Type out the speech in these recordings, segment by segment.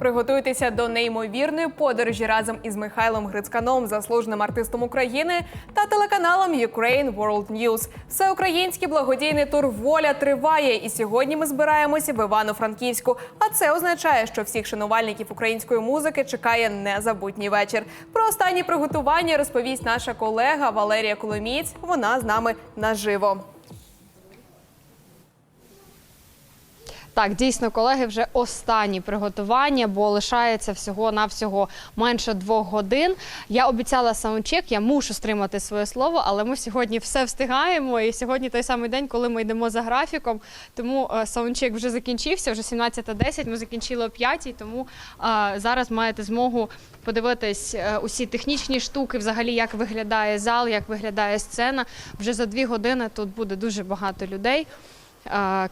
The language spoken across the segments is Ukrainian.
Приготуйтеся до неймовірної подорожі разом із Михайлом Грицьканом, заслуженим артистом України та телеканалом Ukraine World News. Всеукраїнський благодійний тур Воля триває. І сьогодні ми збираємося в Івано-Франківську. А це означає, що всіх шанувальників української музики чекає незабутній вечір. Про останні приготування розповість наша колега Валерія Коломієць. Вона з нами наживо. Так, дійсно, колеги, вже останні приготування, бо лишається всього навсього менше двох годин. Я обіцяла саундчек, я мушу стримати своє слово, але ми сьогодні все встигаємо. І сьогодні той самий день, коли ми йдемо за графіком. Тому е, саундчек вже закінчився, вже 17.10, Ми закінчили о 5, тому е, зараз маєте змогу подивитись е, усі технічні штуки, взагалі як виглядає зал, як виглядає сцена. Вже за дві години тут буде дуже багато людей.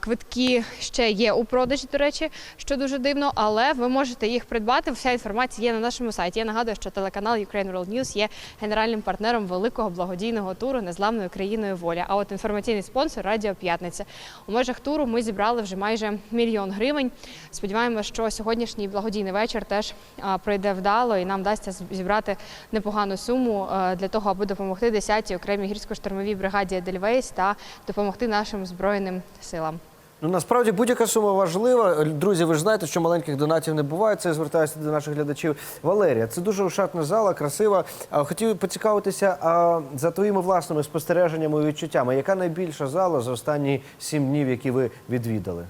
Квитки ще є у продажі, до речі, що дуже дивно, але ви можете їх придбати. Вся інформація є на нашому сайті. Я нагадую, що телеканал Ukraine World News є генеральним партнером великого благодійного туру Незламною країною воля. А от інформаційний спонсор Радіо П'ятниця. У межах туру ми зібрали вже майже мільйон гривень. Сподіваємося, що сьогоднішній благодійний вечір теж пройде вдало і нам вдасться зібрати непогану суму для того, аби допомогти 10-й окремій гірсько-штурмовій бригаді Едельвейс та допомогти нашим збройним силам. Ну насправді будь-яка сума важлива. Друзі, ви ж знаєте, що маленьких донатів не буває. Це я звертаюся до наших глядачів. Валерія, це дуже ушатна зала, красива. Хотів поцікавитися а, за твоїми власними спостереженнями і відчуттями. Яка найбільша зала за останні сім днів, які ви відвідали?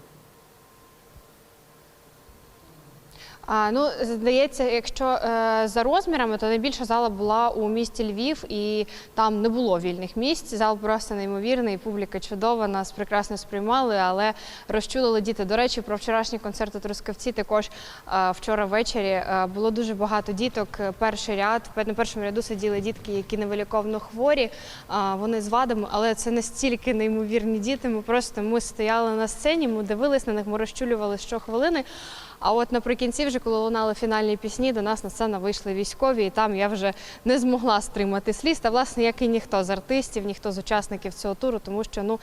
А, ну, здається, якщо е, за розмірами, то найбільша зала була у місті Львів, і там не було вільних місць. Зал просто неймовірний, публіка чудова, нас прекрасно сприймали, але розчулили діти. До речі, про вчорашній концерт у Трускавці також е, вчора ввечері е, було дуже багато діток. Е, Перший ряд, на першому ряду сиділи дітки, які невиліковно хворі. а, Вони з вадами, але це настільки неймовірні діти. Ми просто ми стояли на сцені, ми дивились на них, ми розчулювали щохвилини. А от наприкінці, вже коли лунали фінальні пісні, до нас на сцену вийшли військові, і там я вже не змогла стримати сліз. Та власне, як і ніхто з артистів, ніхто з учасників цього туру, тому що ну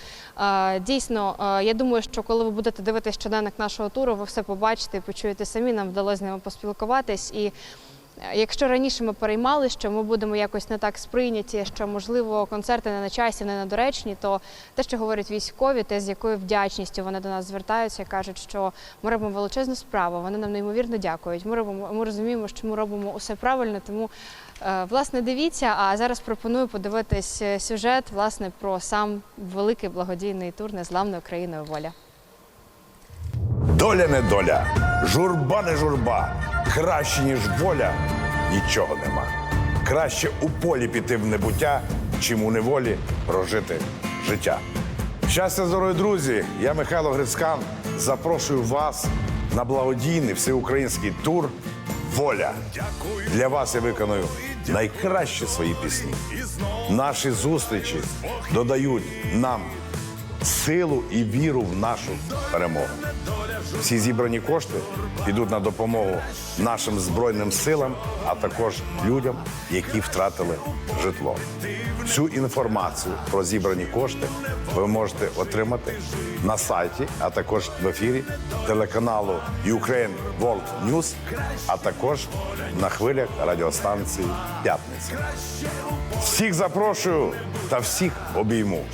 дійсно я думаю, що коли ви будете дивитися щоденник нашого туру, ви все побачите і почуєте самі. Нам вдалося з ними поспілкуватись і. Якщо раніше ми переймали, що ми будемо якось не так сприйняті, що можливо концерти не на часі, не недоречні, то те, що говорять військові, те з якою вдячністю вони до нас звертаються, кажуть, що ми робимо величезну справу. Вони нам неймовірно дякують. Ми робимо, ми розуміємо, що ми робимо усе правильно. Тому е, власне дивіться. А зараз пропоную подивитись е, сюжет власне про сам великий благодійний тур Незламною країною воля. Доля не доля, журба не журба. Краще, ніж воля, нічого нема. Краще у полі піти в небуття, чим у неволі прожити життя. Щастя, здоров'я, друзі! Я Михайло Грицькан. Запрошую вас на благодійний всеукраїнський тур Воля. Для вас я виконую найкращі свої пісні. Наші зустрічі додають нам силу і віру в нашу перемогу. Всі зібрані кошти підуть на допомогу нашим збройним силам, а також людям, які втратили житло. Всю інформацію про зібрані кошти ви можете отримати на сайті, а також в ефірі телеканалу Ukraine World News, а також на хвилях радіостанції П'ятниця. Всіх запрошую та всіх обійму.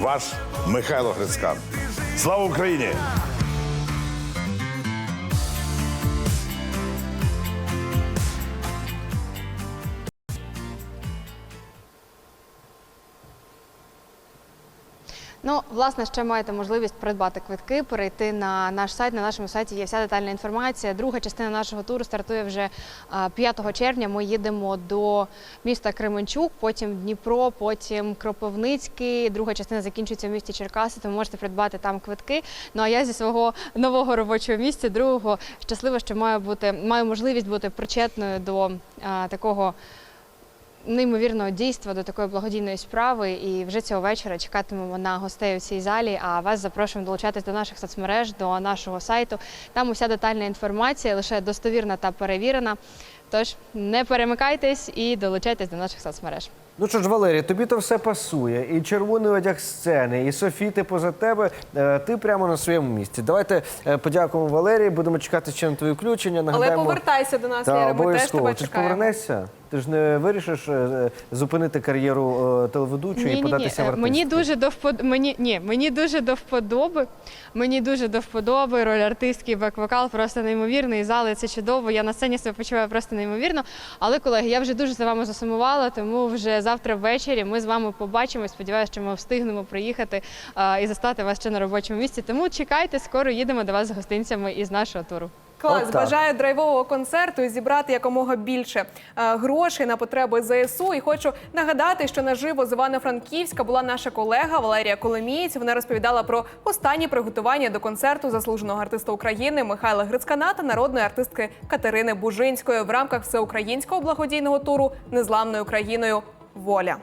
Ваш Михайло Грицькан. Слава Україні! Ну, власне, ще маєте можливість придбати квитки, перейти на наш сайт. На нашому сайті є вся детальна інформація. Друга частина нашого туру стартує вже 5 червня. Ми їдемо до міста Кременчук, потім Дніпро, потім Кропивницький. Друга частина закінчується в місті Черкаси, тому можете придбати там квитки. Ну а я зі свого нового робочого місця, другого, щаслива, що маю бути маю можливість бути причетною до а, такого неймовірного дійства до такої благодійної справи. І вже цього вечора чекатимемо на гостей у цій залі. А вас запрошуємо долучатись до наших соцмереж, до нашого сайту. Там уся детальна інформація, лише достовірна та перевірена. Тож не перемикайтесь і долучайтесь до наших соцмереж. Ну що ж, Валерій, тобі то все пасує. І червоний одяг сцени, і Софіти поза тебе. Е, Ти прямо на своєму місці. Давайте е, подякуємо Валерії. Будемо чекати ще на твоє включення. Але повертайся до нас, Та, Лєра, ми теж тебе Ти ж повернешся? Ти ж не вирішиш е, зупинити кар'єру е, телеведучої і податися в Е. Мені дуже до впод... мені ні, мені дуже до вподоби. Мені дуже до вподоби роль артистки, бек-вокал просто неймовірний. Зали це чудово. Я на сцені себе почуваю просто неймовірно. Але колеги, я вже дуже за вами засумувала, тому вже завтра ввечері ми з вами побачимось. Сподіваюся, що ми встигнемо приїхати а, і застати вас ще на робочому місці. Тому чекайте, скоро їдемо до вас з гостинцями із нашого туру. Клас, бажаю драйвового концерту і зібрати якомога більше е, грошей на потреби ЗСУ. І хочу нагадати, що наживо з Івано-Франківська була наша колега Валерія Коломієць. Вона розповідала про останні приготування до концерту заслуженого артиста України Михайла Грицькана та народної артистки Катерини Бужинської в рамках всеукраїнського благодійного туру Незламною країною Воля.